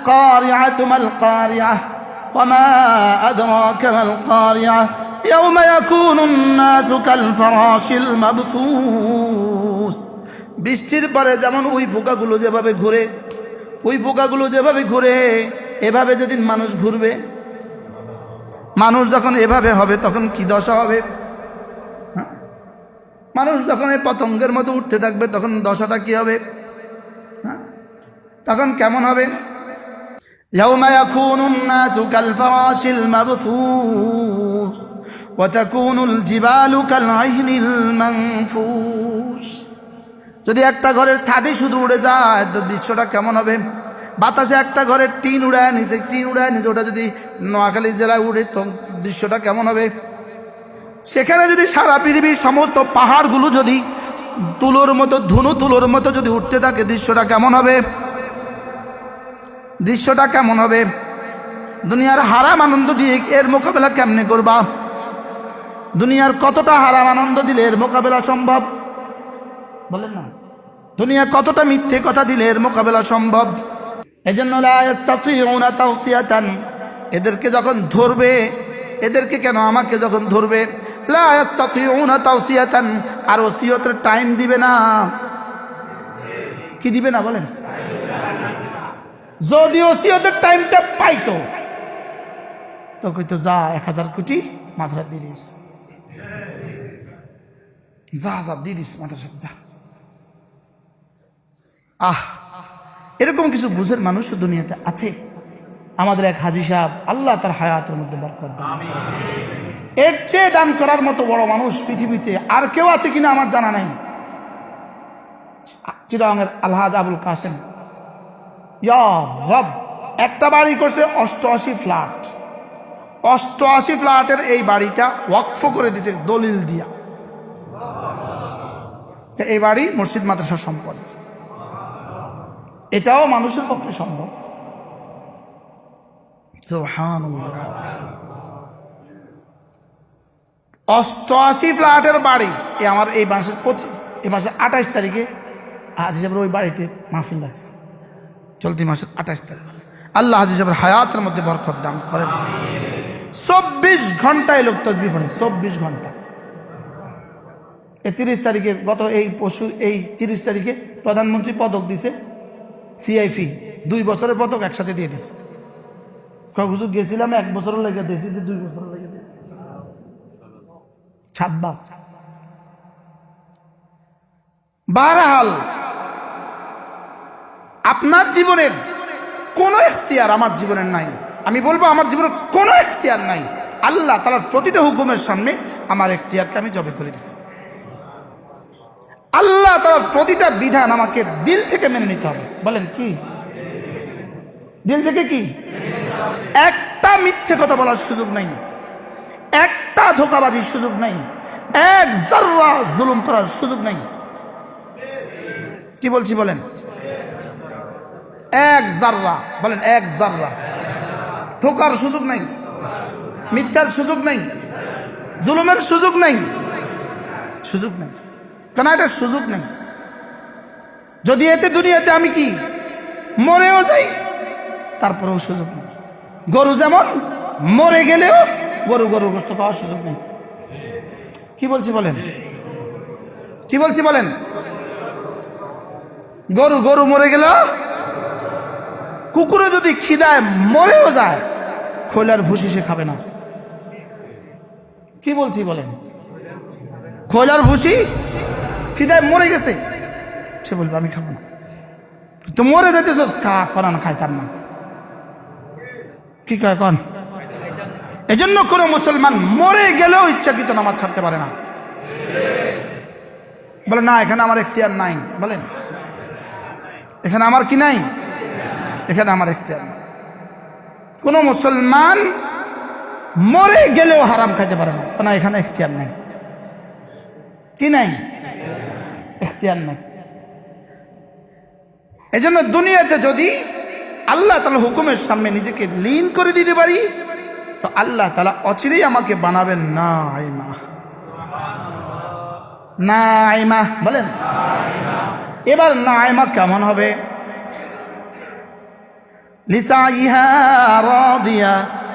القارعة ما القارعة وما أدراك ما القارعة يوم يكون الناس كالفراش المبثوث বৃষ্টির পরে যেমন ওই পোকাগুলো যেভাবে ঘুরে ওই পোকাগুলো যেভাবে ঘুরে এভাবে যেদিন মানুষ ঘুরবে মানুষ যখন এভাবে হবে তখন কি দশা হবে হ্যাঁ? মানুষ যখন এই পতঙ্গের মতো উঠতে থাকবে তখন দশাটা কি হবে হ্যাঁ? তখন কেমন হবে يوم يكون الناس كالفراش المبثوث وتكون الجبال كالعهن المنفوش যদি একটা ঘরের ছাদে শুধু উড়ে যায় তো দৃশ্যটা কেমন হবে বাতাসে একটা ঘরের টিন উড়ায় নিচে টিন উড়ায় নিচে ওটা যদি নোয়াখালী জেলায় উড়ে তো দৃশ্যটা কেমন হবে সেখানে যদি সারা পৃথিবীর সমস্ত পাহাড়গুলো যদি তুলোর মতো ধুনু তুলোর মতো যদি উঠতে থাকে দৃশ্যটা কেমন হবে দৃশ্যটা কেমন হবে? দুনিয়ার হারাম আনন্দ দিয়ে এর মোকাবেলা কেমনে করবা? দুনিয়ার কতটা হারাম আনন্দ দিলে এর মোকাবেলা সম্ভব? বলেন না। দুনিয়া কতটা মিথ্যে কথা দিলে এর মোকাবেলা সম্ভব? এজন্য এদেরকে যখন ধরবে, এদেরকে কেন আমাকে যখন ধরবে? আর ওসিয়তের টাইম দিবে না। কি দিবে না বলেন? যদি ওসিয়তের টাইমটা পাইতো। তো কইতো যা, এক হাজার কোটি মাদ্রাসা দিলিস যা যা দিলিস মাদ্রাসা যা। আহ, এরকম কিছু বুঝের মানুষ দুনিয়াতে আছে। আমাদের এক হাজি সাহেব, আল্লাহ তার হায়াতের মধ্যে বরকত। এর চেয়ে দান করার মতো বড় মানুষ পৃথিবীতে আর কেউ আছে কিনা আমার জানা নাই। চিরঙের আলহাজ আবুল কাসেম রব, একটা বাড়ি করছে অষ্টআশি ফ্ল্যাট। অষ্টআশি ফ্ল্যাটের এই বাড়িটা ওয়াকফ করে দিয়েছে দলিল দিয়া। এই বাড়ি মসজিদ মাদ্রাসার সম্পদ এটাও মানুষের পক্ষে সম্ভব। অষ্টআশি ফ্ল্যাটের বাড়ি, এ আমার এই মাসের পঁচিশ এই মাসের আঠাইশ তারিখে আজ হিসাবে ওই বাড়িতে মাহফিল লাগছে চলতি মাসের আঠাইশ তারিখ। আল্লাহ হিসাবের হায়াতের মধ্যে বরকত দান করেন। চব্বিশ ঘন্টায় লোক তসবি পড়ে, চব্বিশ ঘণ্টা। এই তিরিশ তারিখে গত এই পশু, এই তিরিশ তারিখে প্রধানমন্ত্রী পদক দিছে সিআইফি দুই বছরের পদক একসাথে দিয়ে দিছে। কবুজু গেছিলাম এক বছর লেগে দিয়েছি যে দুই বছর লেগে দিয়েছি ছাদবা বারহাল আপনার জীবনের কোনো এখতিয়ার আমার জীবনের নাই। আমি বলব আমার জীবনের কোনো এখতিয়ার নাই। আল্লাহ তালার প্রতিটা হুকুমের সামনে আমার এখতিয়ারকে আমি জবে করে দিছি। আল্লাহ তালার প্রতিটা বিধান আমাকে দিল থেকে মেনে নিতে হবে। বলেন কি? দিল থেকে কি? একটা মিথ্যে কথা বলার সুযোগ নাই। একটা ধোকাবাজির সুযোগ নাই। এক জাররা জুলুম করার সুযোগ নাই। কি বলছি বলেন? এক জাররা, বলেন এক জাররা। ধোকার সুযোগ নাই, মিথ্যার সুযোগ নাই, জুলুমের সুযোগ নাই। সুযোগ নাই। কেন এটা সুযোগ নেই? যদি এতে দুনিয়াতে আমি কি মরেও যাই, তারপরেও সুযোগ নেই। গরু যেমন মরে গেলেও গরু গরু গোস্ত পাওয়ার সুযোগ নেই। কি বলছি বলেন? কি বলছি বলেন? গরু গরু মরে গেল কুকুরে যদি খিদায় মরেও যায়, খোলার ভুসি সে খাবে না। কি বলছি বলেন? খোলার ভুসি খিদায় মরে গেছে। সে বলবে, আমি খাব না। তো মরে যেতেছ খা করা না খাইতাম না। কি কয় কন? এজন্য কোনো মুসলমান মরে গেলেও ইচ্ছাকৃত নামাজ ছাড়তে পারে না। বলে, না, এখানে আমার এখতিয়ার নাই। বলেন, এখানে আমার কি নাই? এখানে আমার এখতিয়ার নাই কোনো মুসলমান মরে গেলেও হারাম খাইতে পারে না। এখানে এখতিয়ার নাই। কি নাই? এখতিয়ার নাই। এই জন্য দুনিয়াতে যদি আল্লাহ তালা হুকুমের সামনে নিজেকে লীন করে দিতে পারি, তো আল্লাহ তালা অচিরেই আমাকে বানাবেন না আইমা না আইমা বলেন। এবার না আইমা কেমন হবে? লিসা ইহা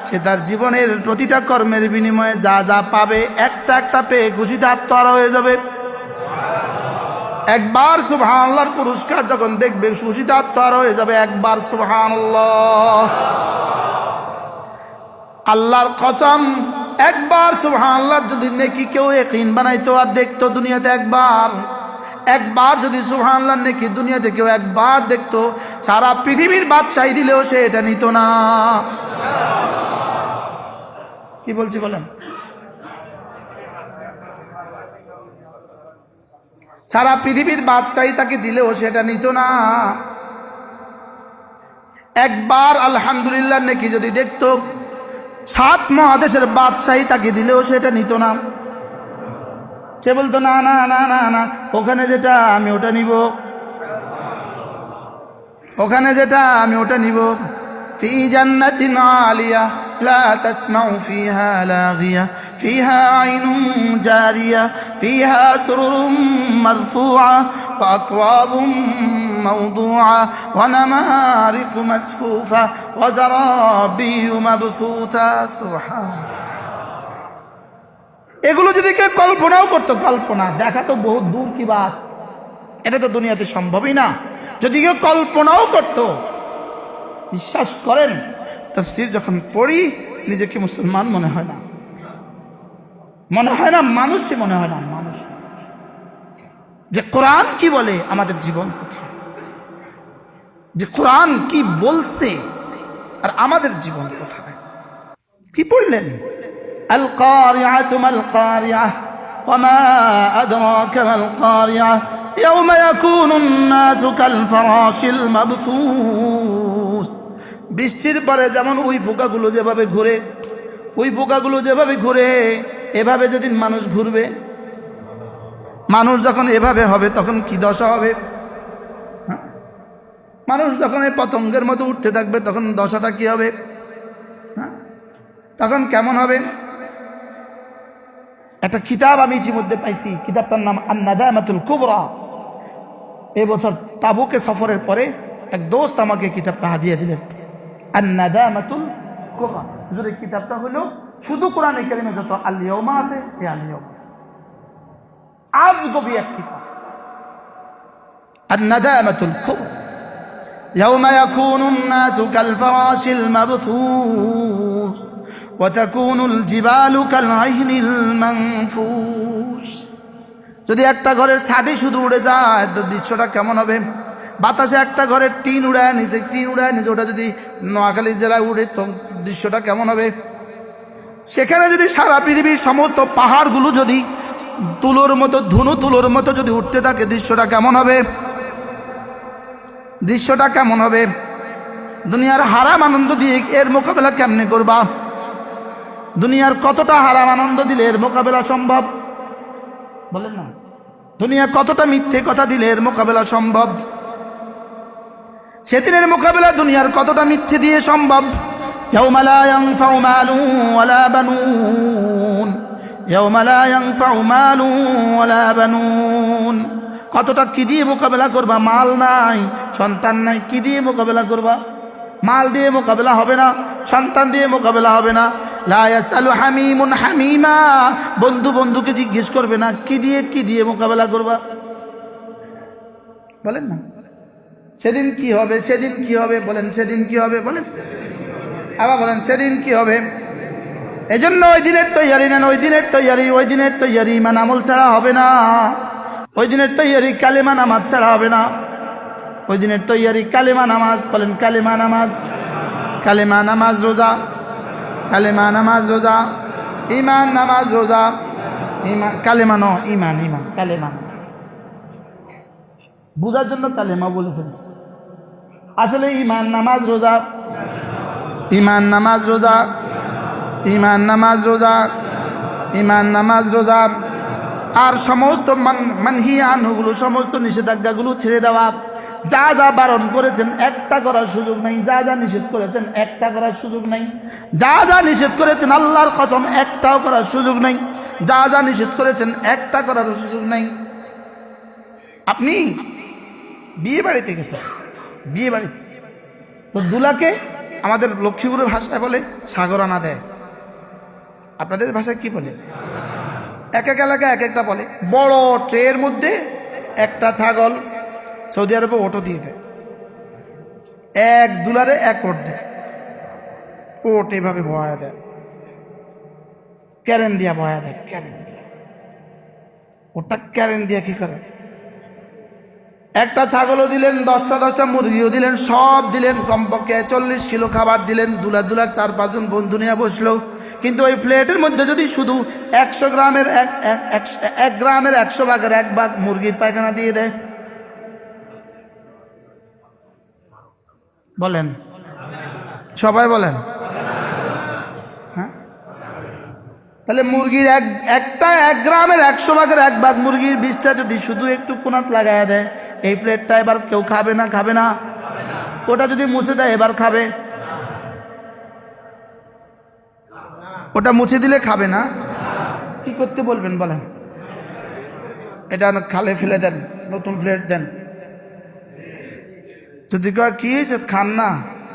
সে তার জীবনের প্রতিটা কর্মের বিনিময়ে যা যা পাবে, একটা একটা পেয়ে খুশিতে আত্মহারা হয়ে যাবে। একবার সুবহান আল্লাহর পুরস্কার যখন দেখবে খুশিতে আত্মহারা হয়ে যাবে একবার সুবহান আল্লাহর কসম, একবার সুবহান আল্লাহর যদি নেকি কেউ একিন বানাইতো আর দেখতো দুনিয়াতে একবার। একবার যদি সুবহান আল্লাহর নেকি দুনিয়াতে কেউ একবার দেখতো, সারা পৃথিবীর বাদশাহী দিলেও সে এটা নিত না। কি বলছি বলেন? সারা পৃথিবীর বাদশাহী তাকে দিলেও সেটা নিত না। একবার আলহামদুলিল্লাহ নাকি যদি দেখতো, সাত মহাদেশের বাদশাহী তাকে দিলেও সেটা নিত না। সে বলতো না না না না না ওখানে যেটা আমি ওটা নিব ওখানে যেটা আমি ওটা নিব في جنة عالية لا تسمع فيها لاغية فيها عين جارية فيها سرر مرفوعة وأكواب موضوعة ونمارق مسفوفة وزرابي مبثوثة سبحان এগুলো যদি কেউ কল্পনাও করতো, কল্পনা, দেখা তো বহুত দূর কি বাত। এটা তো দুনিয়াতে সম্ভবই না। যদি কেউ কল্পনাও করতো, বিশ্বাস করেন, তফসির যখন পড়ি, নিজেকে মুসলমান মনে হয় না। মনে হয় না মানুষই মনে হয় না, মানুষ। যে কোরআন কি বলে, আমাদের জীবন কোথায় যে কোরআন কি বলছে, আর আমাদের জীবন কোথায় কি পড়লেন? আল কারিআতু মাল কারিআহ وما أدراك ما القارعة يوم يكون الناس كالفراش المبثوث বৃষ্টির পরে যেমন ওই পোকাগুলো যেভাবে ঘুরে ওই পোকাগুলো যেভাবে ঘুরে এভাবে যেদিন মানুষ ঘুরবে মানুষ যখন এভাবে হবে তখন কি দশা হবে হ্যাঁ? মানুষ যখন এই পতঙ্গের মতো উঠতে থাকবে তখন দশাটা কি হবে হ্যাঁ? তখন কেমন হবে একটা কিতাব আমি ইতিমধ্যে পাইছি কিতাবটার নাম আন্নাদামাতুল কুবরা এবছর তাবুকে সফরের পরে এক দোস্ত আমাকে কিতাবটা হাদিয়ে দিলেন আন্নাদামাতুল কুবরা হুজুর এই কিতাবটা হলো শুধু কোরআনে কারিমে যত আলিয়মা আছে এ আলিয়মা আজ গবি এক কিতাব আন্নাদামাতুল কুবরা يوم يكون الناس كالفراش المبثوث ওয়াতাকুনুল জিবালু কাল আইনিল যদি একটা ঘরের ছাদে শুধু উড়ে যায়, তো দৃশ্যটা কেমন হবে? বাতাসে একটা ঘরের টিন উড়ায় নিচে টিন উড়ায় নিচে ওটা যদি নোয়াখালী জেলায় উড়ে, তো দৃশ্যটা কেমন হবে? সেখানে যদি সারা পৃথিবীর সমস্ত পাহাড়গুলো যদি তুলোর মতো, ধুনু তুলোর মতো যদি উঠতে থাকে, দৃশ্যটা কেমন হবে? দৃশ্যটা কেমন হবে? দুনিয়ার হারাম আনন্দ দিয়ে এর মোকাবেলা কেমনে করবা? দুনিয়ার কতটা হারাম আনন্দ দিলে এর মোকাবেলা সম্ভব বলেন না দুনিয়া কতটা মিথ্যে কথা দিলে এর মোকাবেলা সম্ভব সেদিনের মোকাবেলা দুনিয়ার কতটা মিথ্যে দিয়ে সম্ভব يوم لا ينفع مال ولا بنون يوم لا ينفع مال ولا بنون কতটা কি দিয়ে মোকাবেলা করবা মাল নাই সন্তান নাই কি দিয়ে মোকাবেলা করবা মাল দিয়ে মোকাবেলা হবে না সন্তান দিয়ে মোকাবেলা হবে না হামিমা। বন্ধু বন্ধুকে জিজ্ঞেস করবে না, কি দিয়ে কি দিয়ে মোকাবেলা করবা? বলেন না। সেদিন কি হবে, সেদিন কি হবে, বলেন সেদিন কি হবে, বলেন। আবার বলেন, সেদিন কি হবে? এই জন্য ওই দিনের তৈয়ারি নেন, ওই দিনের তৈয়ারি, ওই দিনের তৈয়ারি ইমান আমল ছাড়া হবে না। ওই দিনের তৈয়ারি কালেমা নামাজ ছাড়া হবে না। ওই দিনের তৈয়ারি কালেমা নামাজ, বলেন কালেমা নামাজ কালেমা নামাজ রোজা। কালেমা নামাজ রোজা ইমান নামাজ রোজা ইমান কালেমা ন ইমান ইমান কালেমা। বোঝার জন্য কালেমা বলে ফেলছি। আসলে ইমান নামাজ রোজা ইমান নামাজ রোজা ইমান নামাজ রোজা ইমান নামাজ রোজা, আর সমস্ত মানহি আনুগুলো সমস্ত নিষেধাজ্ঞাগুলো ছেড়ে দেওয়া যা যা বারণ করেছেন, একটা করার সুযোগ নেই, যা যা নিষেধ করেছেন, একটা করার সুযোগ নেই। যা যা নিষেধ করেছেন, আল্লাহর কসম, একটাও করার সুযোগ নেই। যা যা নিষেধ করেছেন, একটা করার সুযোগ নেই। আপনি বিয়ে বাড়িতে গেছেন, বিয়ে বাড়িতে তো দুলাকে আমাদের লক্ষ্মীপুরের ভাষায় বলে সাগরানা দেয়। আপনাদের ভাষায় কি বলে? এক এক এলাকায় এক একটা বলে। বড় ট্রের মধ্যে একটা ছাগল সৌদি আরবে ওটো দিয়ে দেয়। এক দুলারে এক ওট দেয়। ওট এভাবে বয়া দেয়। ক্যারেন দিয়া বয়া দেয়, ক্যারেন দিয়া। ওটা ক্যারেন দিয়া কি করে? একটা ছাগলও দিলেন, দশটা দশটা মুরগিও দিলেন, সব দিলেন। কমপক্ষে চল্লিশ কিলো খাবার দিলেন। দুলা দুলার চার পাঁচজন বন্ধু নিয়ে বসল। কিন্তু ওই প্লেটের মধ্যে যদি শুধু একশো গ্রামের এক গ্রামের একশো ভাগের এক ভাগ মুরগির পায়খানা দিয়ে দেয় বলেন। সবাই বলেন। হ্যাঁ? তাহলে মুরগির এক, একটা এক গ্রামের একশো ভাগের এক ভাগ মুরগির বীজটা যদি শুধু একটু কোনাত লাগায় দেয়, এই প্লেটটা এবার কেউ খাবে না খাবে না? ওটা যদি মুছে দেয়, এবার খাবে। ওটা মুছে দিলে খাবে না? কি করতে বলবেন, বলেন। এটা খালে ফেলে দেন, নতুন প্লেট দেন। যদি কয়, কি হয়েছে? খান না।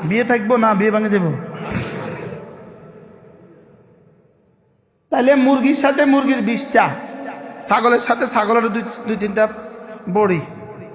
বিয়ে থাকব না, বিয়ে ভাঙে যাব? তাহলে মুরগির সাথে মুরগির বিষটা ছাগলের সাথে ছাগলের দুই তিনটা বড়ি।